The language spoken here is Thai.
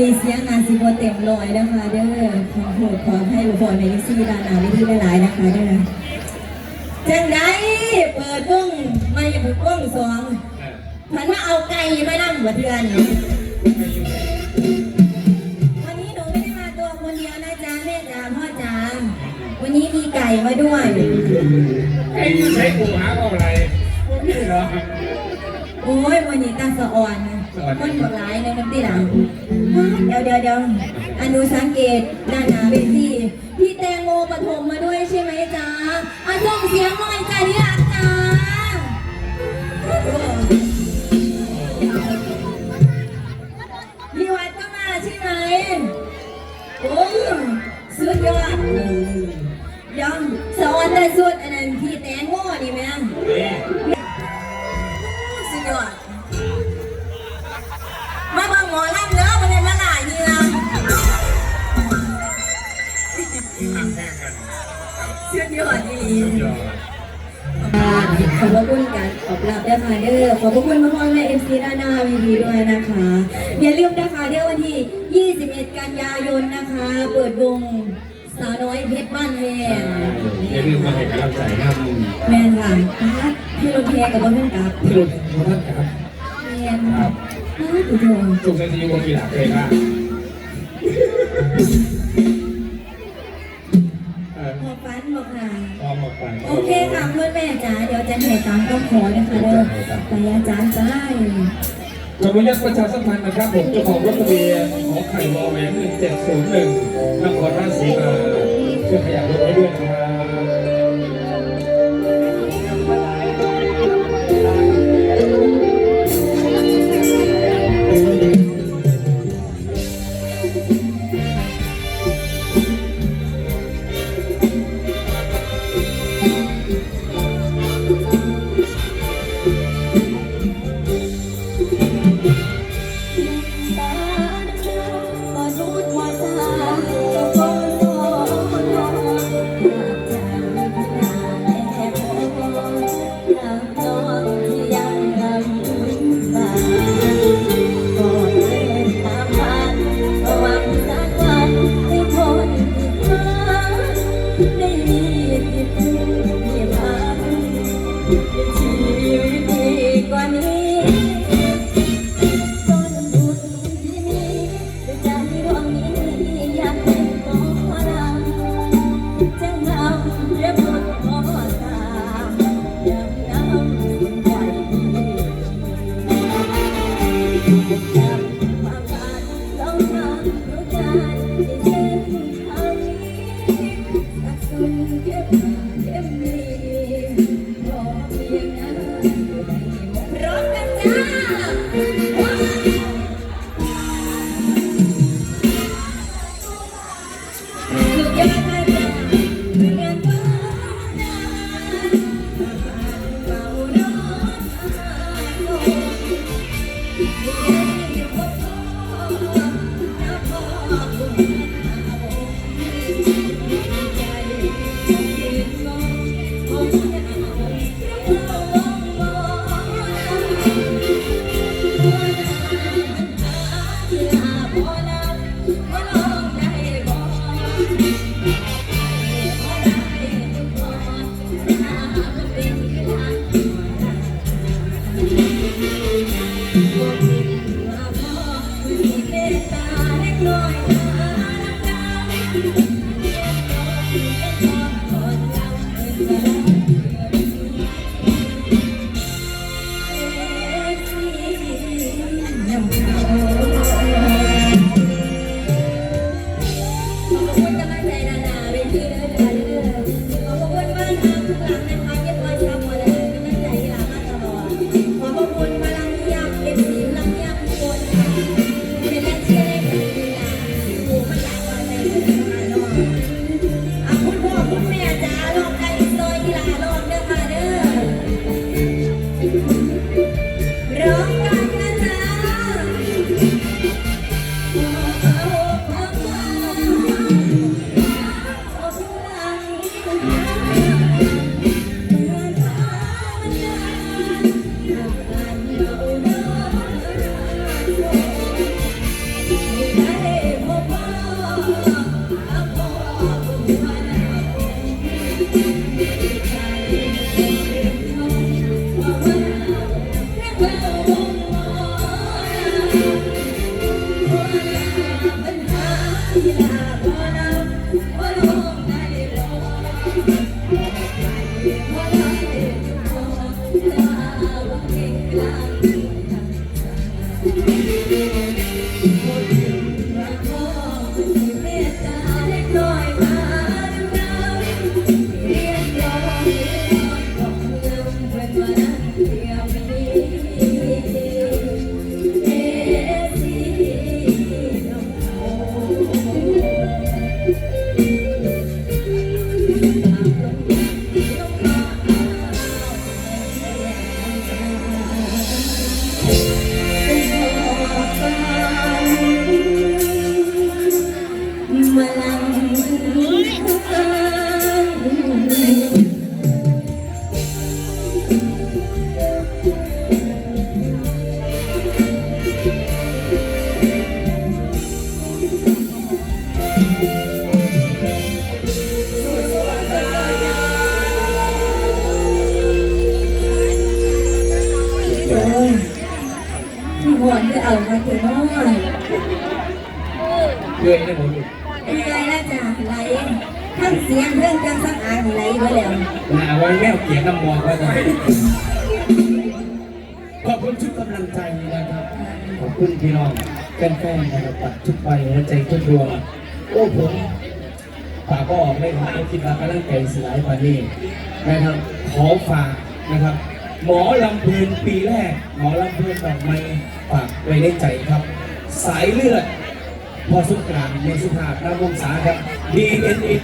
นี้เสียงงานสิบเต็มร้อยนะคะเด้อขอโทษขอให้บุฟอนในซี่ด้านหน้าวิธีหลายๆนะคะเด้อจังไดเปิดวงไม่เปิดวงสองมันมาเอาไก่มานั่งหัวเทือนวันนี้หนูไม่ได้มาตัวคนเดียวนะจ๊ะแม่จ๋าพ่อจ๋าวันนี้มีไก่มาด้วยไอ้ใช้กูหาเอาอะไรนี่เหรอโอ้ยวันนี้ตาสะอ่อนนะ สะอ่อนคนหัวร้ายในมันตีหลังเดี๋ยวเดี๋ยวเดี๋ยวอนดูสังเกตด้านหน้าเวทีพี่แตงโมปฐมมาด้วยใช่ไหมจ๊ะอะส่งเสียงหน่อยจ้ะที่รักจ๊ะพี่วัดก็มาใช่ไหมโอ้ยสุดยอดเดี๋ยวสอนแต่สุดอันนั้นพี่แตงโม ยอดนี่ขอบพระคุณการตอบรับด้วยค่ะเด้อขอบพระคุณพ่อๆแม่เอ็มซีด้านหน้าวีดีด้วยนะคะ อย่าลืมนะคะเดี๋ยววันที่ 21 กันยายนนะคะ เปิดวงสาวน้อยเพชรบ้านแพงอย่าลืมมาให้กำลังใจนะแม่ค่ะพี่รถแพงกับพ่อพื่อนกับที่รุ่นของท่านครับแม่นอ้าวผู้ชมสุขสันต์ทีวันกีฬาเลยนะ โอเคค่ะเพื่อนแม่จ๋าเดี๋ยวจะเหตุตามต้องขอนะคะเด้อไปอาจารย์จ้าขออนุญาตประชาสัมพันธ์นะครับผมเจ้าของรถทะเบียนของไข่วอลแหวน1701นครราชสีมาช่วยขยับรถให้ด้วยนะครับ ชีวิ เพื่อนได้ผมอยู่เป็นไงล่ะจ้ะไหลทั้งเสียงเรื่องเครื่องสังอางไหลไปแล้วหนาไว้แมวเกียรน้ำมองว้ก่อนขอบคุณทุกกำลังใจนะครับ ขอบคุณพี่น้องแฟนๆนะครับปัดทุกใบหัวใจทุกดวงโอ้ผมฝากก็ออกไม่ทันคิดว่ากำลังใจสลายปานนี้นะครับ ขอฝากนะครับ หมอลำเพลินปีแรก หมอลำเพลินดอกไม้ฝากไว้ในใจครับ สายเลือด พอสุขการเมสุภาพระวงศาครับดีเอ็นเอี